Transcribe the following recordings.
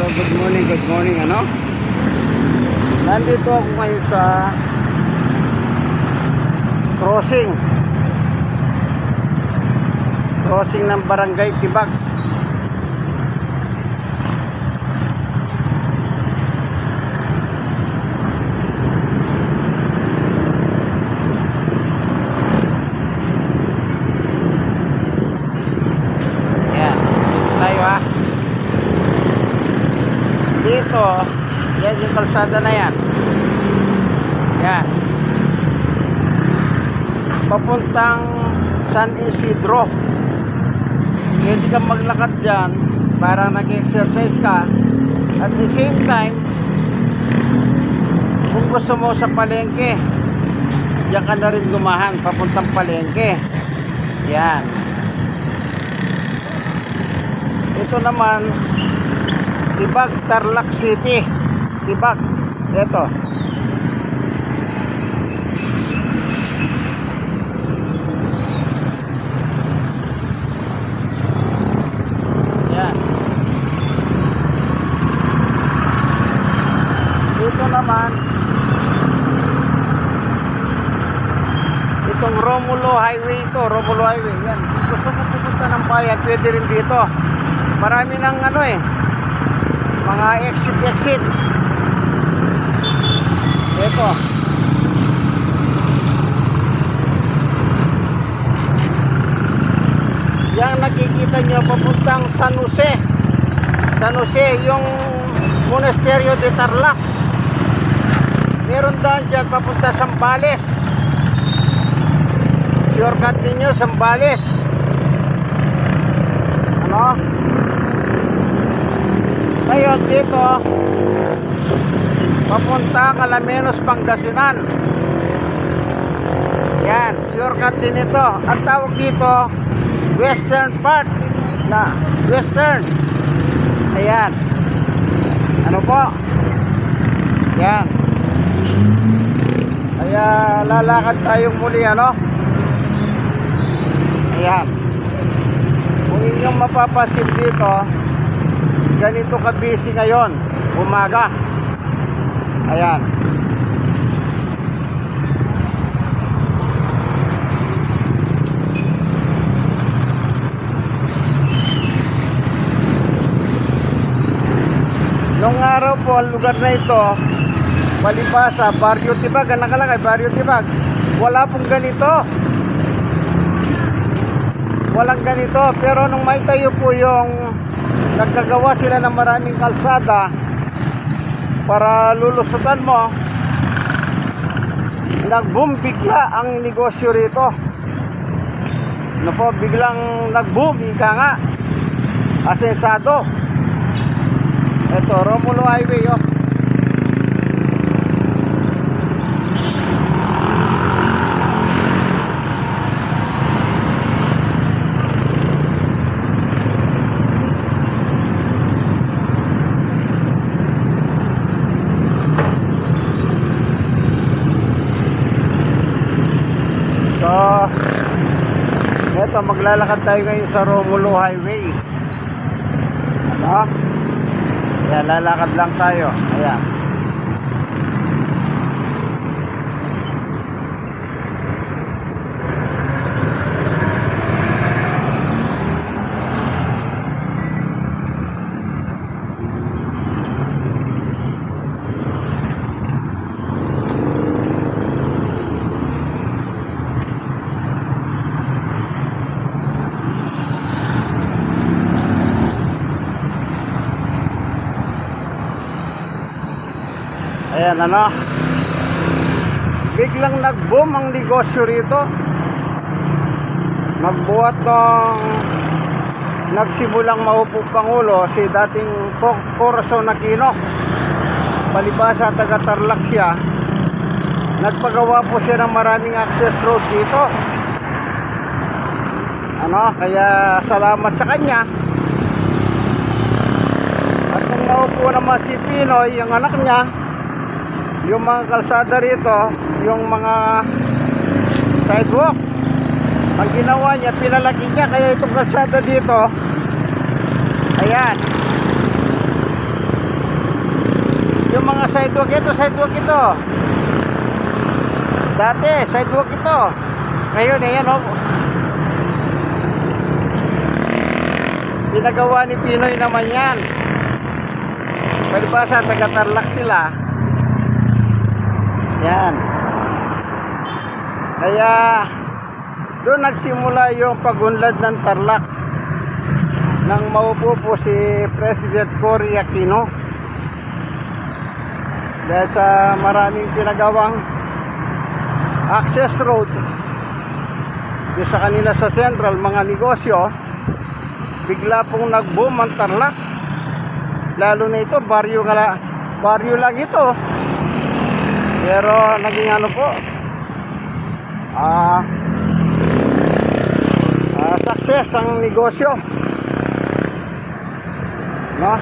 So, good morning, good morning, ano? Nandito ako ngayon sa crossing. Crossing ng Barangay Tibag. Yan, dito tayo ha. Dito, yan yung kalsada na yan. Yan. Papuntang San Isidro. Pwede kang maglakad dyan para nag-exercise ka. At the same time, kung gusto mo sa palengke, diyan ka na rin gumahan papuntang palengke. Yan. Ito naman, Tibag, Tarlac City. Tibag. Ito. Yan. Ito naman, itong Romulo Highway ito, Romulo Highway. Yan. Gusto mo pupunta ng bayan, pwede rin dito. Marami ng ano eh, mga exit exit. Ito yan nakikita nyo papuntang San Jose. San Jose yung Monasterio de Tarlac. Meron daan dyan papunta Sambales shortcut ninyo Sambales ano ngayon dito, papunta Calamenos, Pangasinan. Yan, shortcut din ito. Ang tawag dito, Western Part na Western. Ayan. Ano po? Yan. Kaya lalakad tayong muli ano? Ayan. Kung inyong mapapasin dito, ganito ka busy ngayon umaga ayan Nung araw po, ang lugar na ito, Palipasa, Barrio Tibag, ang nakalagay, Barrio Tibag. Wala pong ganito. Walang ganito. Pero nung may tayo po yung nagkagawa sila ng maraming kalsada para lulusutan mo. Nag-boom bigla ang negosyo rito. Ano po biglang nag-boom ika nga. Asensado. Ito Romulo Highway oh So, eto maglalakad tayo ngayon sa Romulo Highway. Ano? Ayan, lalakad lang tayo. Ayan. Ayan, ano? Biglang nag-boom ang negosyo rito. Nagbuhat ng nagsimulang maupong Pangulo si dating Co- Corazon Aquino. Palibasa taga Tarlac siya. Nagpagawa po siya ng maraming access road dito. Ano, kaya salamat sa kanya. At nung naupo naman si Pinoy, yung anak niya, yung mga kalsada rito, yung mga sidewalk, ang ginawa niya, pinalaki niya, kaya itong kalsada dito, ayan, sidewalk ito, sidewalk ito. Dati, sidewalk ito. Ngayon, ayan o. Pinagawa ni Pinoy naman yan. Palibasa, taga-tarlak sila. Yan. Kaya, doon nagsimula yung pagunlad ng tarlak nang maupo po si President Cory Aquino. Dahil sa maraming pinagawang access road doon sa kanila sa central mga negosyo bigla pong nag-boom ang tarlak lalo na ito baryo nga baryo lang ito pero naging ano po ah ah, success ang negosyo. No?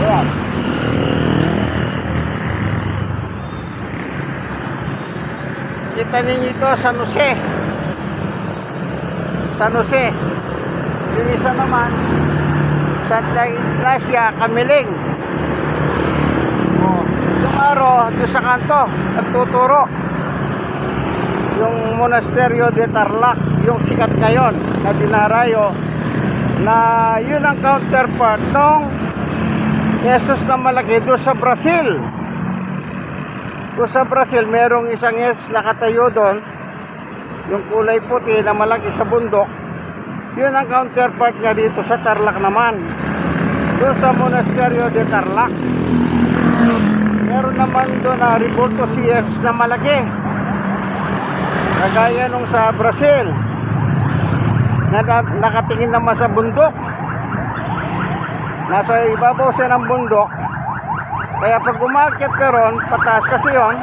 Ayan. Kita ninyo ito San Jose. San Jose. Yung isa naman Santa Ignacia Camiling oh, yung araw doon sa kanto nagtuturo yung monasteryo de Tarlac yung sikat ngayon na dinarayo na yun ang counterpart ng Jesus na malaki doon sa Brazil. Doon sa Brazil merong isang Jesus nakatayo doon yung kulay puti na malaki sa bundok. Yun ang counterpart niya dito sa Tarlac naman. Doon sa monasteryo de Tarlac meron naman doon na si Jesus na malaki. Kagaya nung sa Brazil na nakatingin naman sa bundok. Nasa ibabaw siya ng bundok. Kaya pag umakit ka ron pataas kasi yon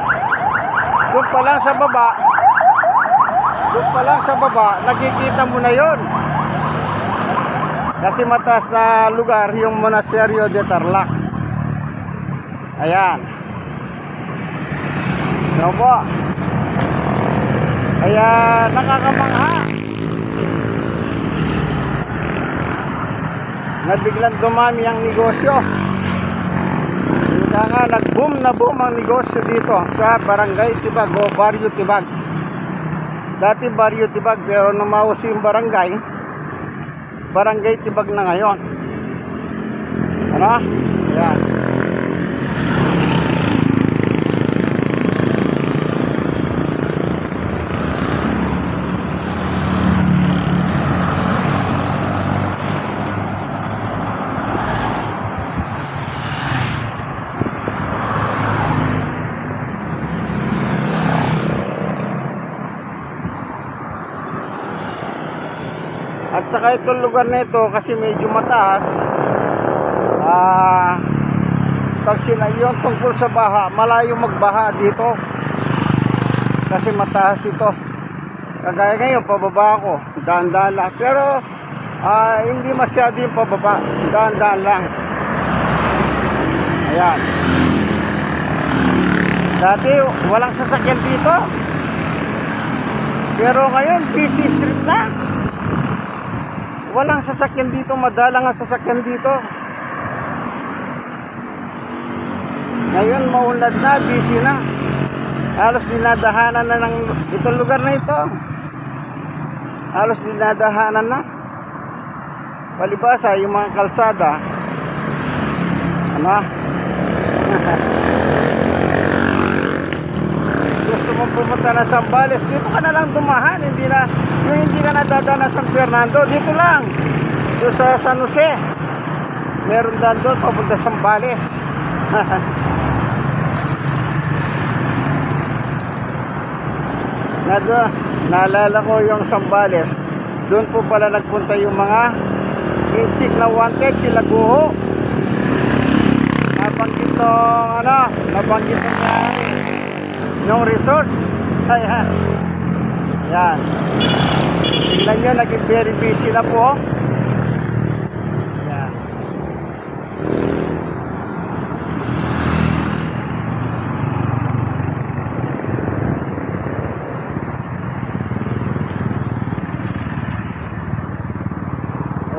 doon pa lang sa baba doon pa lang sa baba nakikita mo na yon kasi mataas na lugar yung monasteryo de Tarlac. Ayan ano po kaya nakakamangha na biglang dumami ang negosyo. Kaya nga nag-boom na boom ang negosyo dito sa Barangay Tibag o Barrio Tibag. Dati Barrio Tibag pero mauso yung barangay, Barangay Tibag na ngayon. Ano? Yan. At saka itong lugar na ito kasi medyo mataas. Ah, pag sinayon tungkol sa baha, malayo magbaha dito. Kasi mataas ito. Kagaya ngayon, pababa ako. Daan-daan lang. Pero ah, hindi masyado yung pababa. Daan-daan lang. Ayan. Dati, walang sasakyan dito. Pero ngayon, busy street na. Walang sasakyan dito, madalang ang sasakyan dito. Ngayon, maunlad na, busy na. Halos dinadahanan na ng itong lugar na ito. Halos dinadahanan na. Palibasa, yung mga kalsada. Ano? gusto mo pumunta na Sambales, dito ka na lang dumahan, hindi na, yung hindi ka nadadaan na San Fernando, dito lang, doon sa San Jose, meron daan doon, papunta Sambales. Nado, naalala ko yung Sambales, doon po pala nagpunta yung mga inchik na wanted, sila Guho. Nabanggit nung, ano, nabanggit niya yung resorts. Ayan. Yan. Tingnan nyo, naging very busy na po. Yan.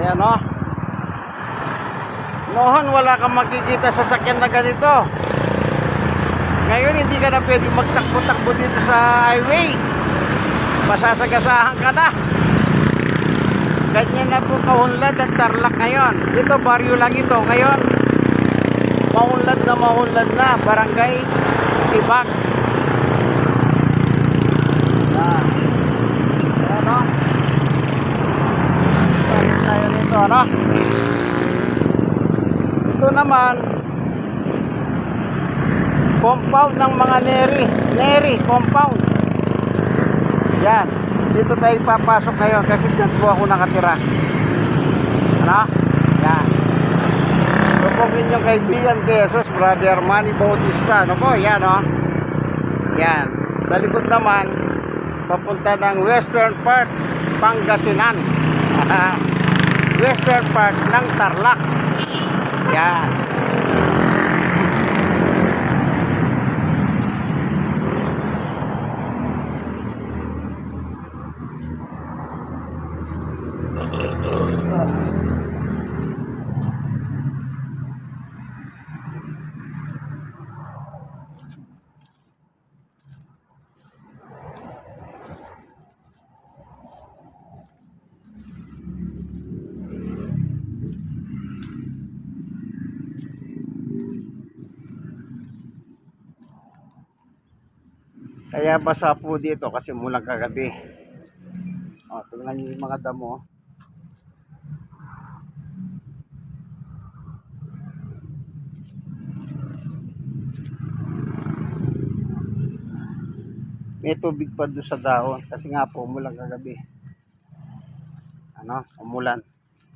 Ayan o. Noon wala kang makikita sa sakyan na ganito. Ngayon hindi ka na pwede magtakbo-takbo dito sa highway. Masasagasahan ka na. Ganyan na po kaunlad at tarlak ngayon. Ito baryo lang ito ngayon. Maunlad na maunlad na. Barangay Tibak. Yan. Ayan o. Balik tayo nito ano. Ito naman compound ng mga neri. Neri compound. Yan. Dito tayo papasok ngayon kasi dyan po ako nakatira. Ano? Yan. Po ang inyong kaibigan kay Jesus, Brother Manny Bautista. Ano po? Yan o. Yan. Sa likod naman, papunta ng Western Part, Pangasinan. Western Part ng Tarlac. Yan. Kaya basa po dito kasi mulang kagabi. O, tingnan niyo yung mga damo. May tubig pa doon sa dahon kasi nga po umulan kagabi. Ano? Umulan.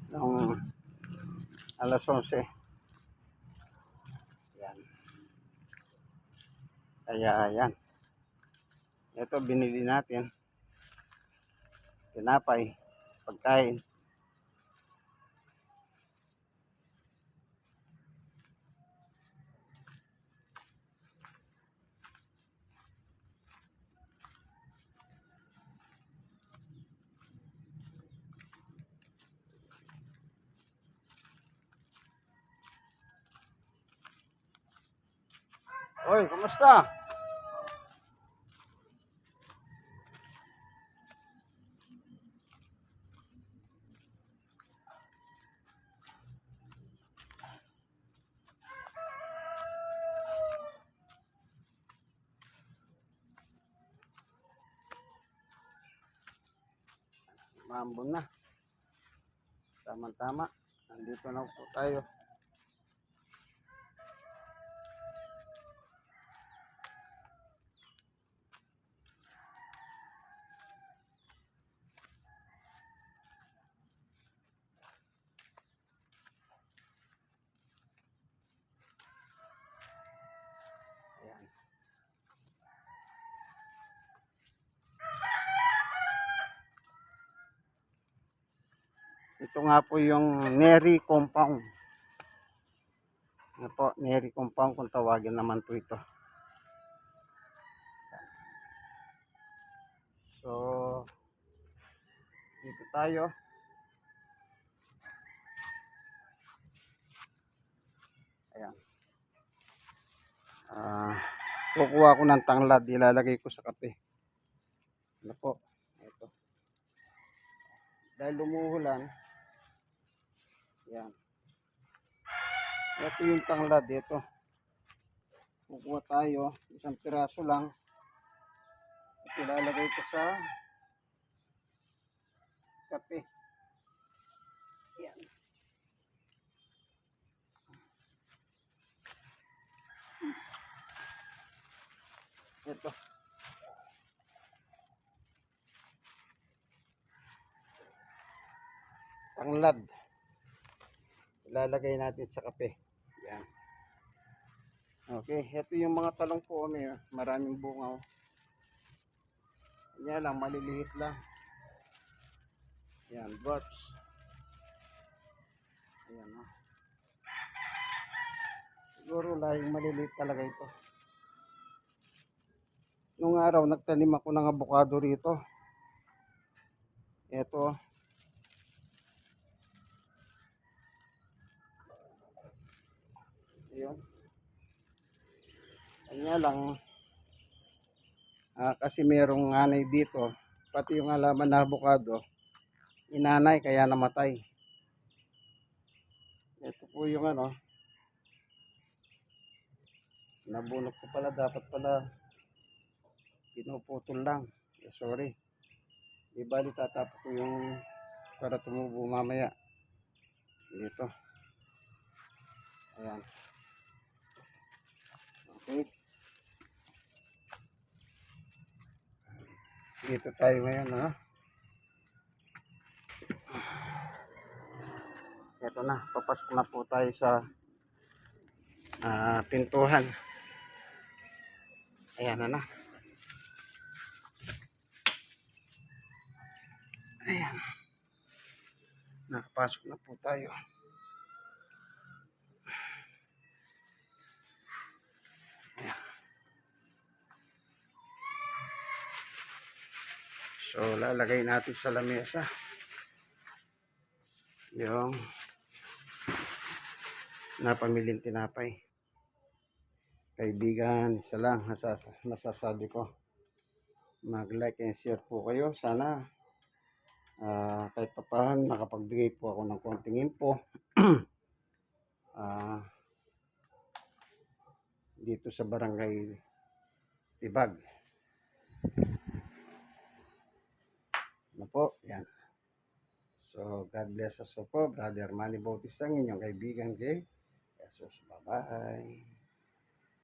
Nung alas 11. Yan. Kaya yan. Ito binili natin. Tinapay, pagkain. Oy, kumusta? Maambon na. Tama-tama. Nandito na po tayo. Ayan. Ito nga po yung Neri Compound. Ano po, Neri Compound kung tawagin naman po ito. So, dito tayo. Ayan. Ah, kukuha ko ng tanglad, ilalagay ko sa kape. Ano po? Ito. Dahil lumuhulan, yan. Ito yung tanglad dito. Kukuha tayo, isang piraso lang. At ilalagay ko sa kape. Yan. Ito. Tanglad. Ilalagay natin sa kape. Yan. Okay, ito yung mga talong po kami. oh. Maraming bunga. oh. Yan lang, maliliit lang. Yan, dwarfs. Ayan, oh. Siguro lahing maliliit talaga ito. Nung araw, nagtanim ako ng avocado rito. Ito. Nga lang, ah, kasi merong anay dito, pati yung halaman na avocado, inanay kaya namatay. Ito po yung ano, nabunot ko pala, dapat pala pinuputol lang. Eh, sorry. Di bali tatapos ko yung para tumubo mamaya. Dito. Ayan. Okay. Dito tayo ngayon, ha? Ito na, papasok na po tayo sa ah, pintuhan. Ayan na na. Ayan. Nakapasok na po tayo. So, lalagay natin sa lamesa. Yung napamiling tinapay. Kaibigan, isa lang masas masasabi ko. Mag-like and share po kayo. Sana ah, kahit papahan nakapagbigay po ako ng konting info. Ah, dito sa barangay Tibag. Ano po, yan. So, God bless us po. Brother Manny Bautista, ang inyong kaibigan kay Jesus. Bye-bye.